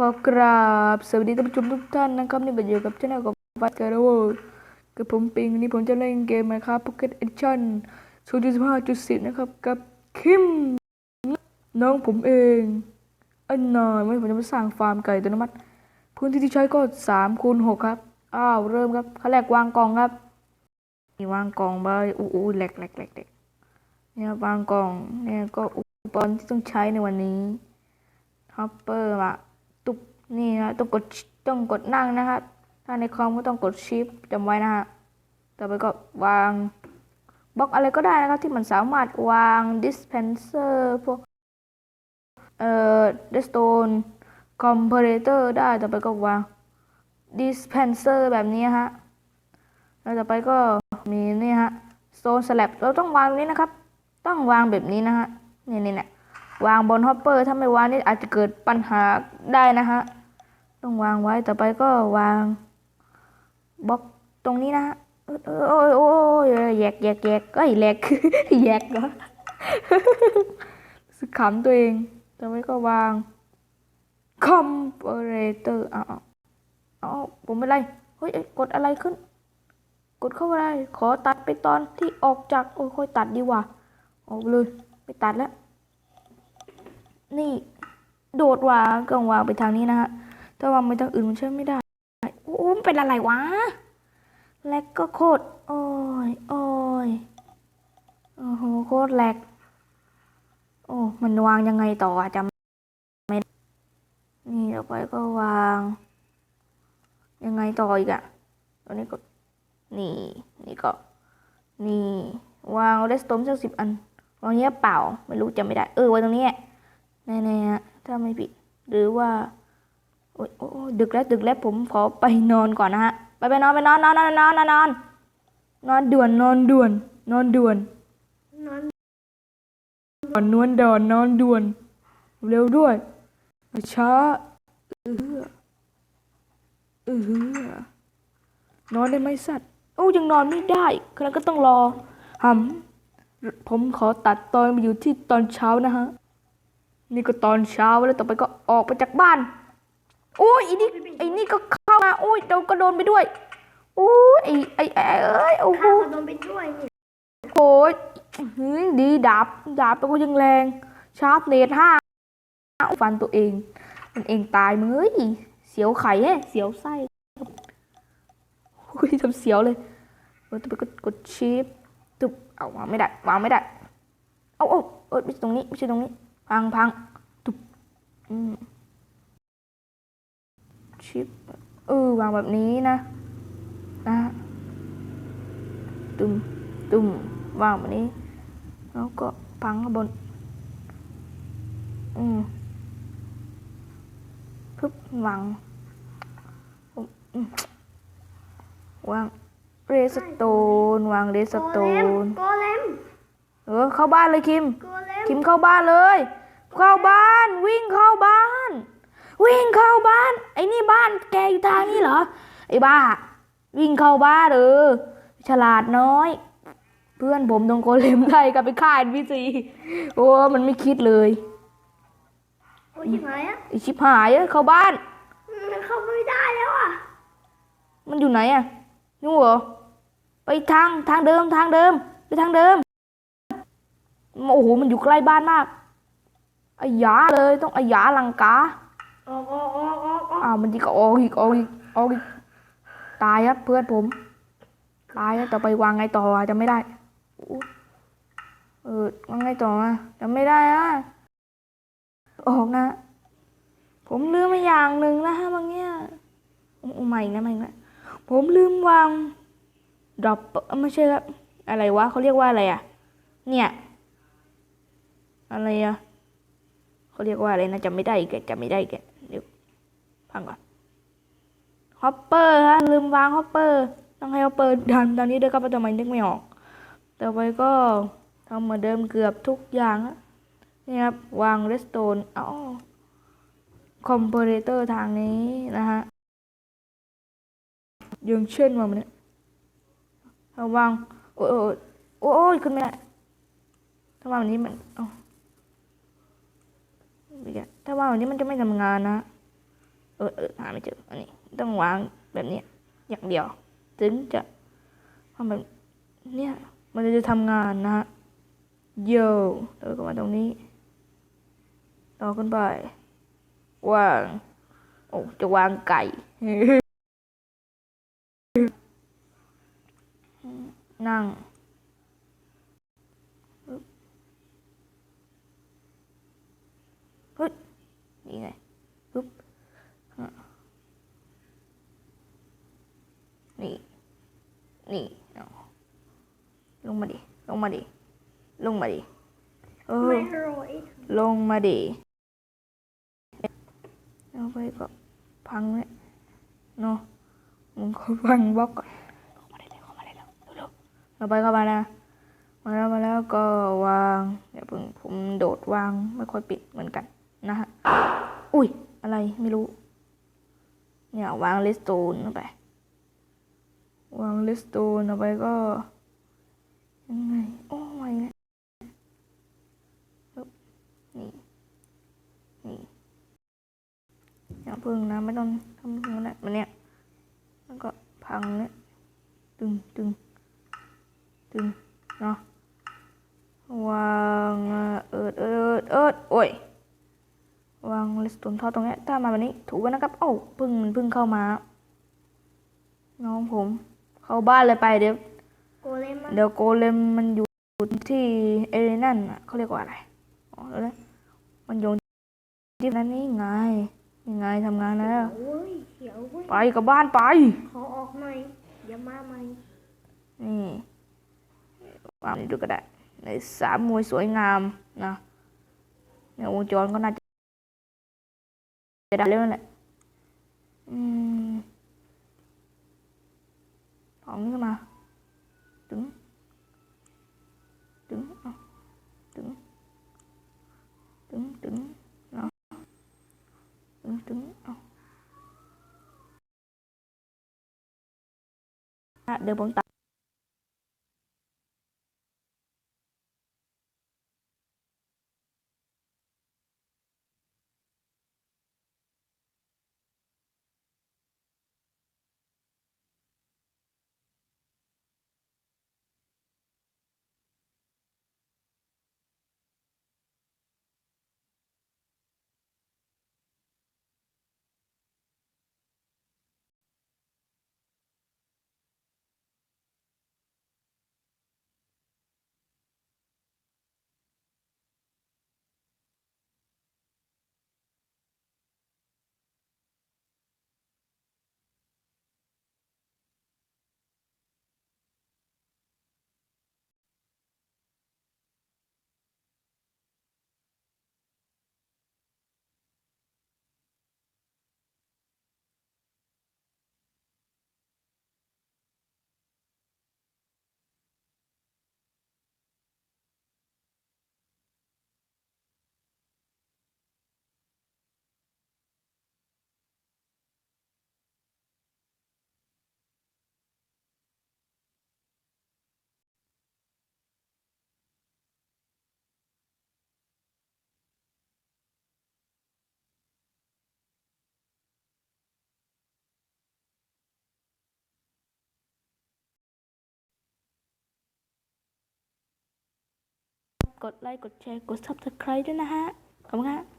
ขอกราบสวัสดีท่านผู้ชมทุกท่านนะครับนี่เก็อยู่กับช่องของฟัดการ์โวกับผมปิงนนี้ผมจะเล่นเกมนะครับ Pocket Edition 0.15.10 นะครับ กับคิม น้องผมเองอันหน่อยวันนี้ผมจะมาสร้างฟาร์มไก่อัตโนมัติพื้นที่ที่ใช้ก็3คูณ6ครับอ้าวเริ่มครับขั้นแรกวางกล่องครับนี่วางกล่องไปอู้อู้แหลกแหลกแหลกแหลกเนี่ยวางกล่องเนี่ยก็อุปกรณ์ที่ต้องใช้ในวันนี้ฮอปเปอร์อะ นี่นะต้องกดต้องกดนั่งนะครับ ถ้าในคอมก็ต้องกดชิปจำไว้นะฮะต่อไปก็วางบล็อกอะไรก็ได้นะครับ ที่มันสามารถวางดิสเพนเซอร์พวกเอ่อเดสโตนคอมเพลเตอร์ได้ต่อไปก็วางดิสเพนเซอร์แบบนี้ฮะแล้วต่อไปก็มีนี่ฮะโซนสลับเราต้องวางตรงนี้นะครับ ต้องวางแบบนี้นะฮะนี่นี่เนี่ยวางบนฮอปเปอร์ถ้าไม่วางนี่อาจจะเกิดปัญหาได้นะฮะ ต้องวางไว้ต่อไปก็วางบล็อกตรงนี้นะเออโอ้ยโอ้ยแยกแยกแยกเอ้ยแหลกแยกเหรอสึกขำตัวเองต่อไปก็วางคอมเพลเตอร์อ้าวเอาผมไม่ไรเฮ้ยเอ้ยกดอะไรขึ้น กดเข้าไปได้ขอตัดไปตอนที่ออกจากโอ้ยค่อยตัดดีกว่าออกเลยไม่ตัดแล้ว นี่ โดดวางก็วางไปทางนี้นะฮะ ถ้าวางไปทางอื่นมันใช้ไม่ได้ โอ้หมันเป็นอะไรวะ แลกก็โคตร โอ้ย โอ้ย โอ้โห โคตรแลกโอ้ มันวางยังไงต่ออะจำไม่ได้นี่ต่อไปก็วาง ยังไงต่ออีกอะตอนนี้ก็ นี่ นี่ก็ นี่ วางเรสโตมสักสิบอันวางเนี้ยเปล่า ไม่รู้จำไม่ได้ เออไว้ตรงนี้แน่ๆฮะถ้าไม่ผิด หรือว่า โอ้ยโอ้ดึกแล้วดึกแล้วผมขอไปนอนก่อนนะฮะ ไปไปนอนไปนอนนอนนอนนอนนอนนอนนอนด่วนนอนด่วน นอนด่วนนอนนอนนวลดอนนอนด่วน เร็วด้วยช้าเออเออนอนได้ไหมสัตว์โอ้ยังนอนไม่ได้คณะก็ต้องรอหำผมขอตัดตอนไปอยู่ที่ตอนเช้านะฮะ นี่ก็ตอนเช้าแล้วต่อไปก็ออกไปจากบ้าน โอ้ยไอ้นี่ไอ้นี่ก็เข้ามาโอ้ยเราก็โดนไปด้วยโอ้ยไอ้ไอ้ไอ้เอ้ยโอ้โหข้าวก็โดนไปด้วยนี่โอ้ยหืมดีดาบดาบตัวก็ยังแรงชาร์ปเนตห้าฟันตัวเอง มันเองตายมึงเอ้ยเสียวไข่แฮะเสียวไส้อุ้ยทำเสียวเลยเออตัวไปกดกดชิปตุบเอาวางไม่ได้วางไม่ได้เอาเอาเออไม่ใช่ตรงนี้ไม่ใช่ตรงนี้พังพังตุบอืม ชิปเออวางแบบนี้นะนะตุ่มตุ่มวางแบบนี้ แล้วก็พังข้างบน อืมพึบวางอืมวางเรสโตนวางเรสโตนโกเลมเออเข้าบ้านเลยคิมโกเลมคิมเข้าบ้านเลย เข้าบ้านวิ่งเข้าบ้าน วิ่งเข้าบ้าน ไอ้นี่บ้านแกอยู่ทางนี้เหรอ ไอ้บ้า วิ่งเข้าบ้านเออฉลาดน้อย เพื่อนผมโดนโกเลมไล่กลับไปฆ่าพีซีโอ้มันไม่คิดเลยโอ้ยชิบหายอะไอชิบหายเอ้ยเข้าบ้าน มันเข้าไม่ได้แล้วอะมันอยู่ไหนอะนู่นเหรอไปทางทางเดิมทางเดิม ไปทางเดิมโอ้โหมันอยู่ใกล้บ้านมากไอ้หยาเลยต้องไอ้หยาลังกา ออกออกออกออกออกอ้าวมันดีก็ออกอีกออกอีกออกอีกตายครับเพื่อนผม ตายแล้วต่อไปวางไงต่ออะไม่ได้เออวางไงต่ออะจำไม่ได้อะออกนะ ผมลืมไปอย่างหนึ่งนะฮะบางเนี้ยใหม่นะใหม่นะผมลืมวางดรอปไม่ใช่ครับอะไรวะเขาเรียกว่าอะไรอะ เนี่ย อะไรอะเขาเรียกว่าอะไรนะจำไม่ได้แกจำไม่ได้แก ฟังก่อนฮอปเปอร์ฮะลืมวางฮอปเปอร์ต้องให้ฮอปเปอร์ดันตอนนี้เด้วยครับเพราะทำไมนึกไม่ออกต่อไปก็ทำเหมือนเดิมเกือบทุกอย่างฮะนี่ครับ วางเรสโตนอ๋อคอมเพลเตอร์ทางนี้นะฮะยังเช่นว่ามันเนี่ยเอาวางโอ้ยโอ้โอ้ยโอขึ้นไม่ได้ถ้าวางแบบนี้มันอาไม่ได้ถ้าวางแบบนี้มันจะไม่ทำงานนะ เออเออหาไม่เจออันนี้ ต้องวางแบบเนี้ยอย่างเดียว ถึงจะทำแบบเนี้ยมันจะทำงานนะฮะโย่แล้วก็มาตรงนี้ต่อขึ้นไปวางโอ้จะวางไก่นั่งเฮ้ยนี่ไงปึ๊บอะ นี่ นี่เอาลงมาดิ ลงมาดิ ลงมาดิเออไม่อร่อยลงมาดิเอาไปก็พังเลยเนาะมึงก็พังบล็อกก่อนเข้ามาได้เลยเข้ามาได้แล้วเร็วๆเราไปเข้ามานะมาแล้วมาแล้วก็วางเดี๋ยวเพิ่งผมโดดวางไม่ค่อยปิดเหมือนกันนะฮะ อุ้ยอะไรไม่รู้ เนี่ยวางเลสโตนเข้าไป วางเลสโตนเอาไปก็ ยังไง โอ้ไม่นะปึ๊บนี่ นี่ อย่าพิ่งนะ ไม่ต้องทำตรงนั้นมันเนี่ยแล้วก็พังเนี่ยตึงตึงตึงเนาะวางเอิดเอิดเอิดโอ้ยวางเลสโตนท่อตรงเนี้ยถ้ามาแบบนี้ถูกกันนะครับโอ้พึ่งมันพึ่งเข้ามา น้องผม เข้าบ้านเลยไปเดี๋ยวโกเลมมันเดี๋ยวโกเลมมันอยู่ที่เอเรนั่นน่ะเขาเรียกว่าอะไรอ๋อแล้วนะมันอยู่ที่นั่นนี่ไงยังไงทำงานแล้ว โอ้ยเขียวเว้ยไปกับบ้านไป ขอออกหน่อยอย่ามาใหม่นี่วางนี่ดูก็ได้ในสามมวยสวยงามนะในยวงจรก็น่าจะจะได้เรื่องแหละอืม ของนี้ก็มาตึงตึงเอาตึงตึ กดไลค์ กดแชร์ กด subscribe ด้วยนะฮะ ขอบคุณครับ